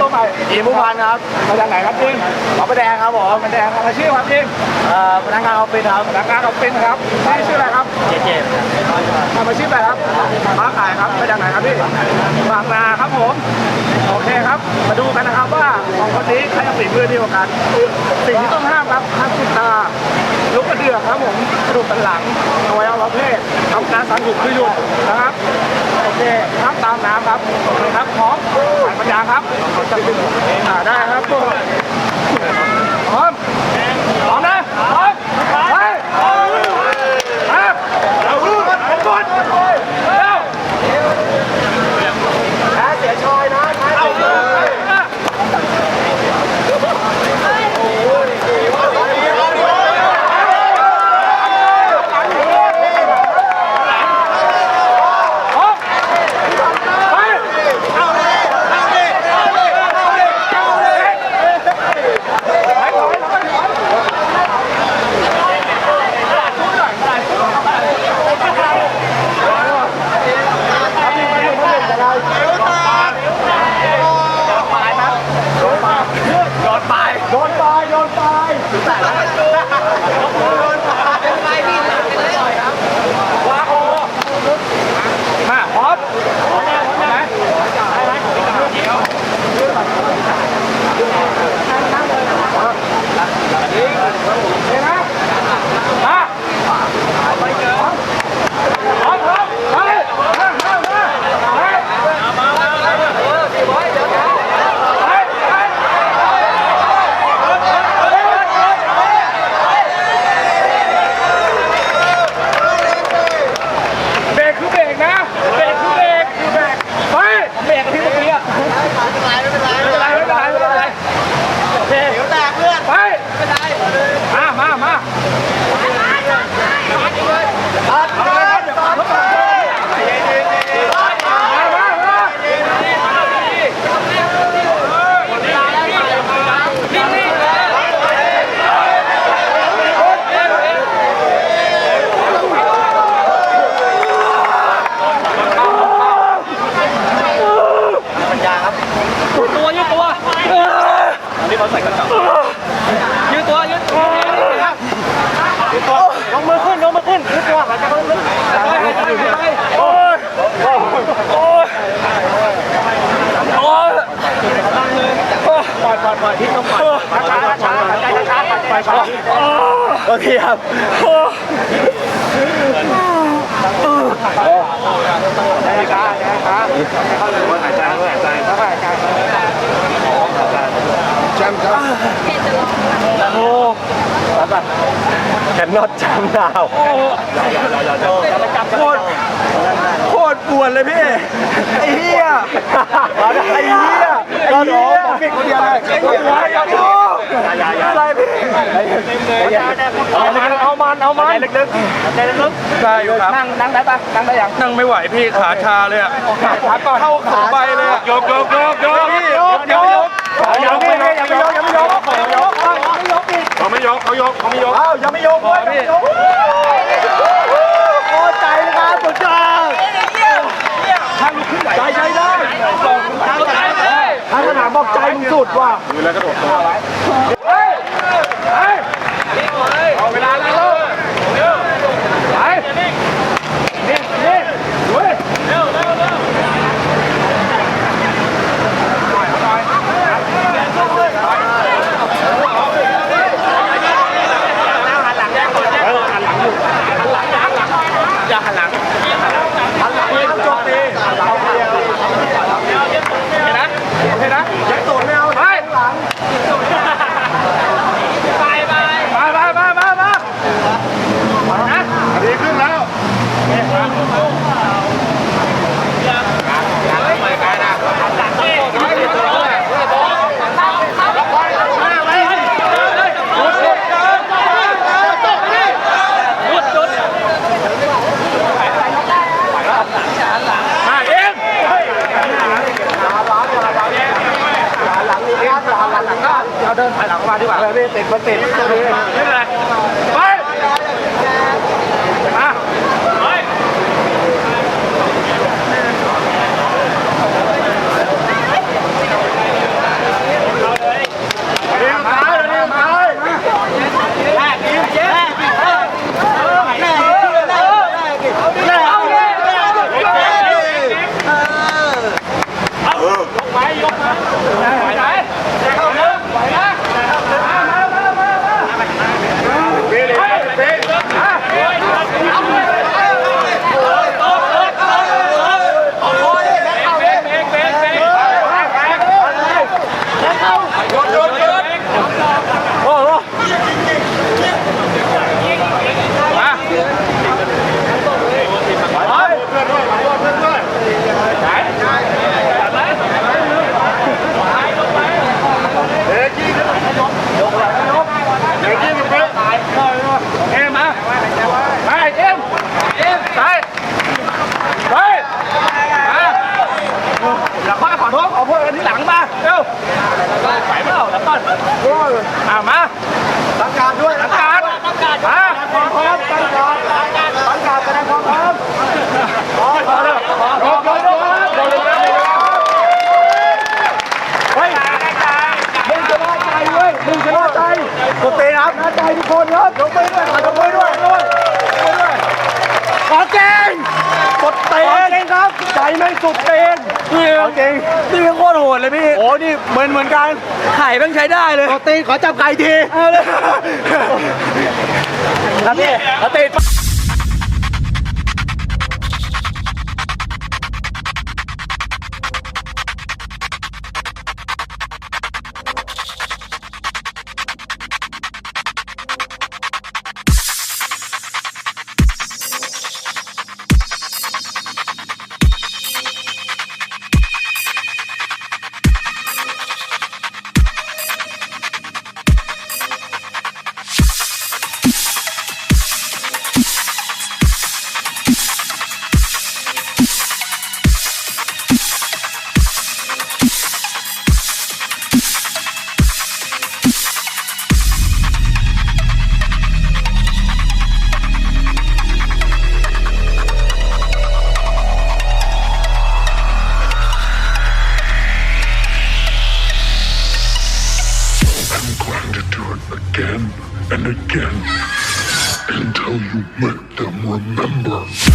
ครับอ่าแนะนำตัวใหม่ทีมผู้พันครับมาจากไหนครับจิงขอประแดงครับผมมาแดงครับอาชีพครับจิงเอ่อพนักงานออฟฟิศครับพนักงานออฟฟิศครับนี่ชื่ออะไรครับเจเจทำอาชีพอะไรครับค้าขายครับมาจากไหนครับพี่บางนาครับผมโอเคครับ มาดูกันนะครับว่าสองคนนี้ใครจะฝีมือดีกว่ากันสิ่งที่ต้องห้ามครับห้ามติดตา ลุกกระเดือกครับผมกระดูกสันหลังอวัยวะเพศทำการสังหุบคือหยุดนะครับโอเคครับตามน้ำครับคครับพร้อมสายปัญญาครับได้ครับพร้อม โอเคครับได้ช้าได้ช้าเข้าเลยหายใจหายใจหายใจ แชมป์ครับ โอ้ นนอตจำดาวโคตรโคตรปวดเลยพี่ไอ้เหี้ยไอ้เหี้ยไอ้เหี้ยปิดคนเดียวเลยไอ้เหี้ยอย่าดูอะไรพี่เอามันเอามันเอามันลึกๆใจลึกได้อยู่ครับนั่งนั่งได้ปะนั่งได้ยังนั่งไม่ไหวพี่ขาชาเลยอะพักก่อนเข้าขาไปเลยอะยกยกยกยกพี่ยกยกยก ยังไม่ยกยังไม่ยกยังไม่ยกยังไม่ยกยังไม่ยกอีก เขาไม่ ยกเขายกเขาไม่ยกอ้าวยังไม่ยกเลยยังไม่ยกโอ้ใจเลยครับสุดยอดทางลุกขึ้นไหวใจใจได้ทางสนามบอกใจมึงสุดว่ะมือแล้วกระโดดตัวเฮ้ยเฮ้ยเอาเวลาแล้วไปนี่นี่เฮ้ยเร็วเร็วเร็วอย่าหันหลังหันหลังเลยโจมตีหันหลังโอเคนะโอเคนะยักตูดไม่เอาไปหลัง ไปไปมามามามามามานะ ดีขึ้นแล้ว มาเอง เราเดินถอยหลังมาดีกว่าเลยพี่ติดมาติดไม่เป็นไรไปันที่หลังมาเร็วไหวเปล่าตั้วก่อนอ่ามาตั้งการด้วยตั้งการตั้งการมาพร้อมพร้อาตั้งการตั้งการตั้งการแสดงความพร้อมพร้อมพร้อมพร้อมพร้อมพร้อมเฮ้ยมึงจะรอดใจเว้ยมึงจะรอดใจกดเตะครับใจทุกคนครับยกมือด้วยยกมือด้วย ขอเก่งกดเตะเก่งครับ ใจไม่สุดเตนพี่เก่งนี่เป็นโคตรโหดเลยพี่ โอ้นี่เหมือนเหมือนกันไข่ต้องใช้ได้เลยขอตีขอจับไก่ทีเอาเลยครับพี่เอาเตะ I'm and again until you make them remember.